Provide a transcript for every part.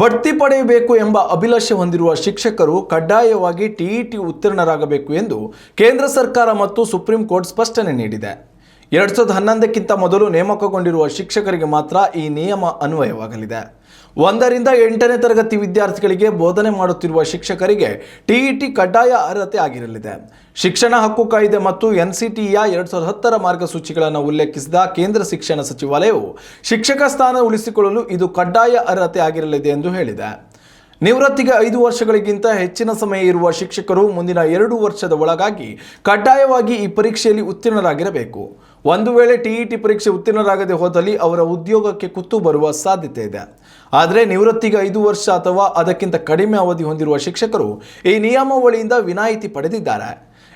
ಬಡ್ತಿ ಪಡೆಯಬೇಕು ಎಂಬ ಅಭಿಲಾಷೆ ಹೊಂದಿರುವ ಶಿಕ್ಷಕರು ಕಡ್ಡಾಯವಾಗಿ ಟಿಇಟಿ ಉತ್ತೀರ್ಣರಾಗಬೇಕು ಎಂದು ಕೇಂದ್ರ ಸರ್ಕಾರ ಮತ್ತು ಸುಪ್ರೀಂ ಕೋರ್ಟ್ ಸ್ಪಷ್ಟನೆ ನೀಡಿದೆ. ಎರಡ್ ಸಾವಿರದ ಹನ್ನೊಂದಕ್ಕಿಂತ ಮೊದಲು ನೇಮಕಗೊಂಡಿರುವ ಶಿಕ್ಷಕರಿಗೆ ಮಾತ್ರ ಈ ನಿಯಮ ಅನ್ವಯವಾಗಲಿದೆ. ಒಂದರಿಂದ ಎಂಟನೇ ತರಗತಿ ವಿದ್ಯಾರ್ಥಿಗಳಿಗೆ ಬೋಧನೆ ಮಾಡುತ್ತಿರುವ ಶಿಕ್ಷಕರಿಗೆ ಟಿಇಟಿ ಕಡ್ಡಾಯ ಅರ್ಹತೆ ಆಗಿರಲಿದೆ. ಶಿಕ್ಷಣ ಹಕ್ಕು ಕಾಯ್ದೆ ಮತ್ತು ಎನ್ಸಿಟಿಯ ಎರಡು ಸಾವಿರದ ಹತ್ತರ ಮಾರ್ಗಸೂಚಿಗಳನ್ನು ಉಲ್ಲೇಖಿಸಿದ ಕೇಂದ್ರ ಶಿಕ್ಷಣ ಸಚಿವಾಲಯವು ಶಿಕ್ಷಕ ಸ್ಥಾನ ಉಳಿಸಿಕೊಳ್ಳಲು ಇದು ಕಡ್ಡಾಯ ಅರ್ಹತೆ ಆಗಿರಲಿದೆ ಎಂದು ಹೇಳಿದೆ. ನಿವೃತ್ತಿಗೆ ಐದು ವರ್ಷಗಳಿಗಿಂತ ಹೆಚ್ಚಿನ ಸಮಯ ಇರುವ ಶಿಕ್ಷಕರು ಮುಂದಿನ ಎರಡು ವರ್ಷದ ಒಳಗಾಗಿ ಕಡ್ಡಾಯವಾಗಿ ಈ ಪರೀಕ್ಷೆಯಲ್ಲಿ ಉತ್ತೀರ್ಣರಾಗಿರಬೇಕು. ಒಂದು ವೇಳೆ ಟಿಇಟಿ ಪರೀಕ್ಷೆ ಉತ್ತೀರ್ಣರಾಗದೆ ಹೋದಲ್ಲಿ ಅವರ ಉದ್ಯೋಗಕ್ಕೆ ಕುತ್ತು ಬರುವ ಸಾಧ್ಯತೆ ಇದೆ. ಆದರೆ ನಿವೃತ್ತಿಗೆ ಐದು ವರ್ಷ ಅಥವಾ ಅದಕ್ಕಿಂತ ಕಡಿಮೆ ಅವಧಿ ಹೊಂದಿರುವ ಶಿಕ್ಷಕರು ಈ ನಿಯಮಾವಳಿಯಿಂದ ವಿನಾಯಿತಿ ಪಡೆದಿದ್ದಾರೆ.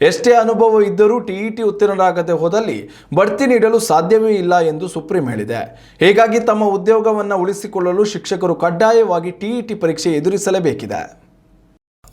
ಎಷ್ಟೇ ಅನುಭವ ಇದ್ದರೂ ಟಿಇಟಿ ಉತ್ತೀರ್ಣರಾಗದೆ ಹೋದಲ್ಲಿ ಬಡ್ತಿ ನೀಡಲು ಸಾಧ್ಯವೇ ಇಲ್ಲ ಎಂದು ಸುಪ್ರೀಂ ಹೇಳಿದೆ. ಹೀಗಾಗಿ ತಮ್ಮ ಉದ್ಯೋಗವನ್ನು ಉಳಿಸಿಕೊಳ್ಳಲು ಶಿಕ್ಷಕರು ಕಡ್ಡಾಯವಾಗಿ ಟಿಇಟಿ ಪರೀಕ್ಷೆ ಎದುರಿಸಲೇಬೇಕಿದೆ.